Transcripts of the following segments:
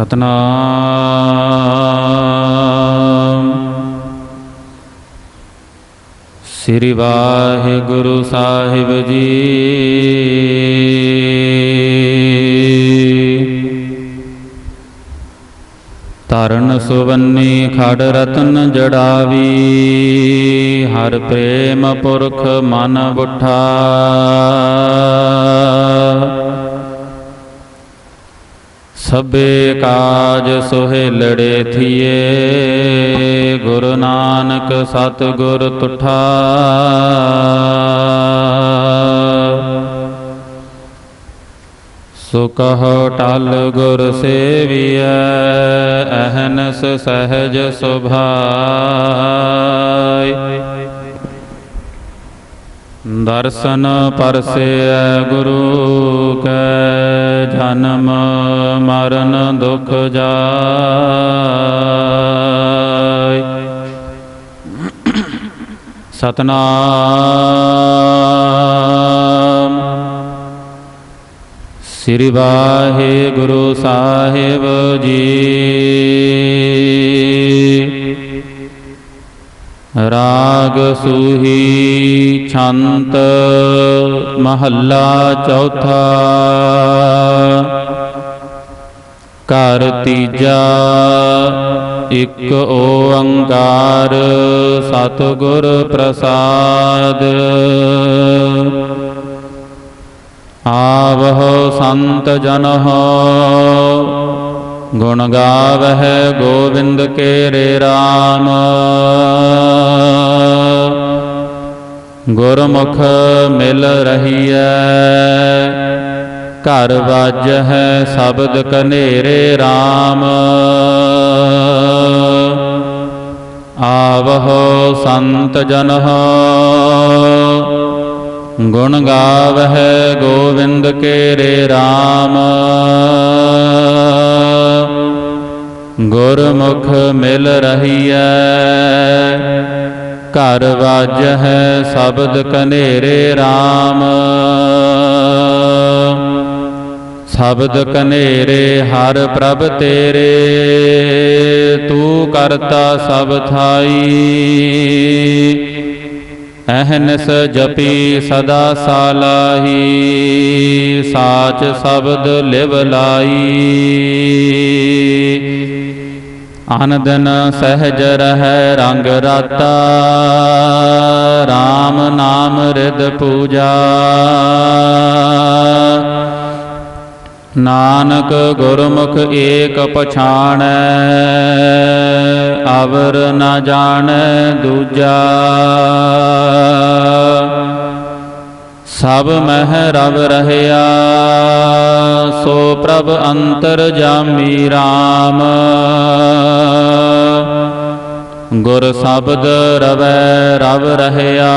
ਸਤਨਾਮ। ਸ੍ਰੀ ਵਾਹਿਗੁਰੂ ਸਾਹਿਬ ਜੀ। ਤਰਨ ਸੁਵੰਨੀ ਖੜ ਰਤਨ ਜੜਾਵੀ। ਹਰ ਪ੍ਰੇਮ ਪੁਰਖ ਮਨ ਬੁੱਠਾ ਸਭੇ ਕਾਜ ਸੁਹੇਲੜੇ ਥੀਏ। ਗੁਰੂ ਨਾਨਕ ਸਤ ਗੁਰ ਤੁਠਾ। ਸੋ ਕਹੋ ਟਲ ਗੁਰ ਸੇਵੀਐ, ਅਹਨਸ ਸਹਜ ਸੁਭਾਈ ਦਰਸ਼ਨ ਪਰਸੈ ਗੁਰੂ ਕੈ ਜਨਮ ਮਰਨ ਦੁਖ ਜਾਇ ਸਤਨਾਮ। ਸ੍ਰੀ ਵਾਹਿਗੁਰੂ ਸਾਹਿਬ ਜੀ। ਰਾਗ ਸੂਹੀ ਛੰਤ ਮਹੱਲਾ ਚੌਥਾ। ਕਰ ਤੀਜਾ ਇੱਕ ਓੰਕਾਰ ਸਤਿਗੁਰ ਪ੍ਰਸਾਦ। ਆਵਹੁ ਸੰਤ ਜਨਹੁ ਗੁਣ ਗਾਵਹਿ ਗੋਬਿੰਦ ਕੇਰੇ RAM ਗੁਰਮੁਖ ਮਿਲ ਰਹੀਐ, ਘਰ ਵਾਜਹਿ ਸ਼ਬਦ ਕਨੇਰੇ RAM ਆਵਹੁ ਸੰਤ ਜਨਹੁ, ਗੁਣ ਗਾਵਹਿ ਗੋਵਿੰਦ ਕੇ ਰੇ RAM ਗੁਰਮੁਖ ਮਿਲ ਰਹੀਐ। ਘਰ ਵਾਜਹਿ ਸ਼ਬਦ ਕਨੇਰੇ RAM ਸ਼ਬਦ ਕਨੇਰੇ ਹਰ ਪ੍ਰਭ ਤੇਰੇ। ਤੂੰ ਕਰਤਾ ਸਭ ਥਾਈ। ਅਹਨਸ ਜਪੀ ਸਦਾ ਸਾਲਾਹੀ। ਸਾਚ ਸ਼ਬਦ ਲਿਵ ਲਾਈ ਆਨੰਦਨ ਸਹਿਜ ਰਹਿ ਰੰਗ ਰਾਤਾ। RAM ਨਾਮ ਰਿਦ ਪੂਜਾ। ਨਾਨਕ ਗੁਰਮੁਖ ਏਕ ਪਛਾਣੈ, ਅਵਰ ਨ ਜਾਣੈ ਦੂਜਾ। ਸਭ ਮਹਿ ਰਵ ਰਹਿਆ, ਸੋ ਪ੍ਰਭ ਅੰਤਰ ਜਾਮੀ RAM ਗੁਰ ਸ਼ਬਦ ਰਵੈ ਰਵ ਰਹਿਆ,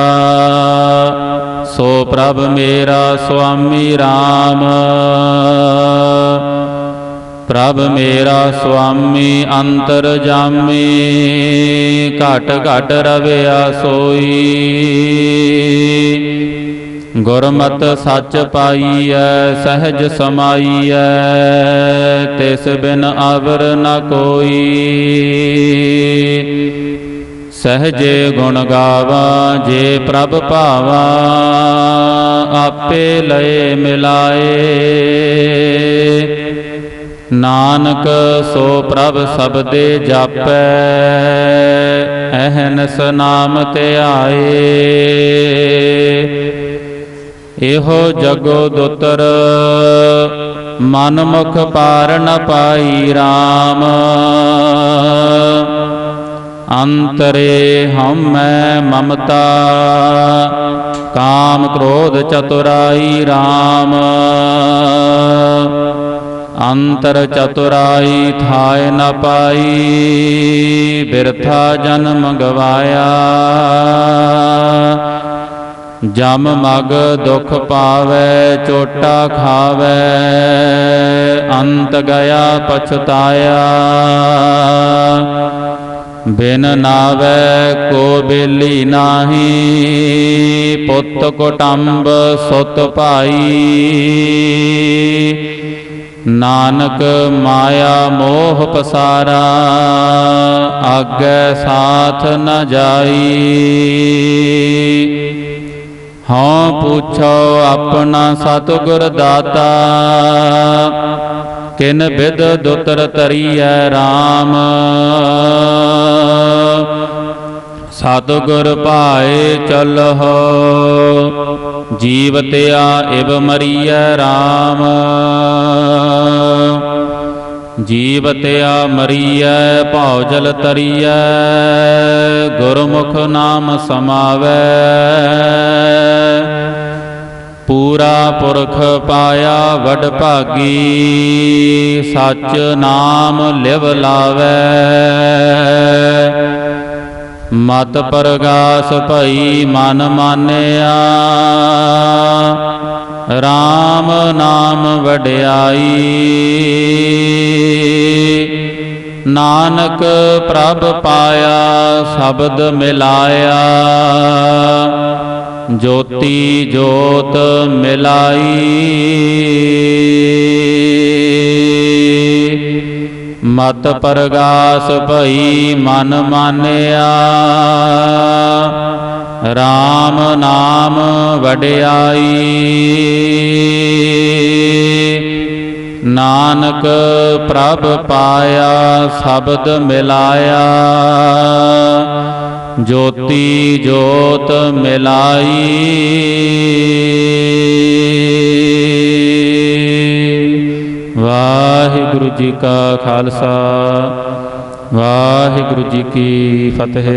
ਸੋ ਪ੍ਰਭ ਮੇਰਾ ਸੁਆਮੀ RAM ਪ੍ਰਭ ਮੇਰਾ ਸੁਆਮੀ ਅੰਤਰ ਜਾਮੀ, ਘਟ ਘਟ ਰਵਿਆ ਸੋਈ। ਗੁਰਮਤ ਸੱਚ ਪਾਈਐ, ਸਹਿਜ ਸਮਾਈਐ, ਤਿਸ ਬਿਨ ਅਵਰ ਨ ਕੋਈ। ਸਹਜੇ ਗੁਣ ਗਾਵਾ, ਜੇ ਪ੍ਰਭ ਭਾਵਾ, ਆਪੇ ਲਏ ਮਿਲਾਏ। ਨਾਨਕ, ਸੋ ਪ੍ਰਭ ਸਬਦੇ ਜਾਪੈ, ਅਹਨਸ ਨਾਮ ਧਿਆਏ ਇਹੋ ਜਗੋ ਦੁਤਰ ਮਨ ਮੁਖ ਪਾਰ ਨ ਪਾਈ RAM ਅੰਤਰੇ ਹਉਮੈ ਮਮਤਾ। ਕਾਮ ਕ੍ਰੋਧ ਚਤੁਰਾਈ RAM ਅੰਤਰ ਚਤੁਰਾਈ ਥਾਇ ਨ ਪਾਈ। ਬਿਰਥਾ ਜਨਮ ਗਵਾਇਆ। ਜਮ ਮਗ ਦੁਖ ਪਾਵੇ, ਚੋਟਾ ਖਾਵੇ। ਅੰਤ ਗਿਆ ਪਛਤਾਇਆ। ਬਿਨ ਨਾਵੇ ਕੋ ਬੇਲੀ ਨਾਹੀ, ਪੁੱਤ ਕੋਟੰਬ ਸੁਤ ਭਾਈ। ਨਾਨਕ ਮਾਇਆ ਮੋਹ ਪਸਾਰਾ, ਆਗੇ ਸਾਥ ਨ ਜਾਈ। ਹਉ ਪੁੱਛੋ ਆਪਣਾ ਸਤਿਗੁਰ ਦਾਤਾ ਕਿਨ ਬਿਦ ਦੁਤਰ ਤਰੀਐ RAM ਸਤਿਗੁਰ ਭਾਏ ਚਲਹੁ ਜੀਵਤਿਆ ਇਵ ਮਰੀਐ RAM ਜੀਵਤਿਆ ਮਰੀਐ ਭਉ ਜਲ ਤਰੀਐ ਗੁਰਮੁਖ ਨਾਮ ਸਮਾਵੈ। ਪੂਰਾ ਪੁਰਖ ਪਾਇਆ ਵਡ ਭਾਗੀ, ਸੱਚ ਨਾਮ ਲਿਵ ਲਾਵੈ। ਮਤ ਪਰਗਾਸ ਭਈ ਮਨ ਮਾਨਿਆ RAM ਨਾਮ ਵਡਿਆਈ। ਨਾਨਕ ਪ੍ਰਭ ਪਾਇਆ, ਸ਼ਬਦ ਮਿਲਾਇਆ। ਜੋਤੀ ਜੋਤ ਮਿਲਾਈ। ਮਤ ਪਰਗਾਸ ਭਈ ਮਨ ਮਾਨਿਆ। RAM ਨਾਮ ਵਡਿਆਈ। ਨਾਨਕ ਪ੍ਰਭ ਪਾਇਆ, ਸ਼ਬਦ ਮਿਲਾਇਆ। ਜੋਤੀ ਜੋਤ ਮਿਲਾਈ। ਵਾਹਿਗੁਰੂ ਜੀ ਕਾ ਖਾਲਸਾ ਵਾਹਿਗੁਰੂ ਜੀ ਕੀ ਫਤਿਹ।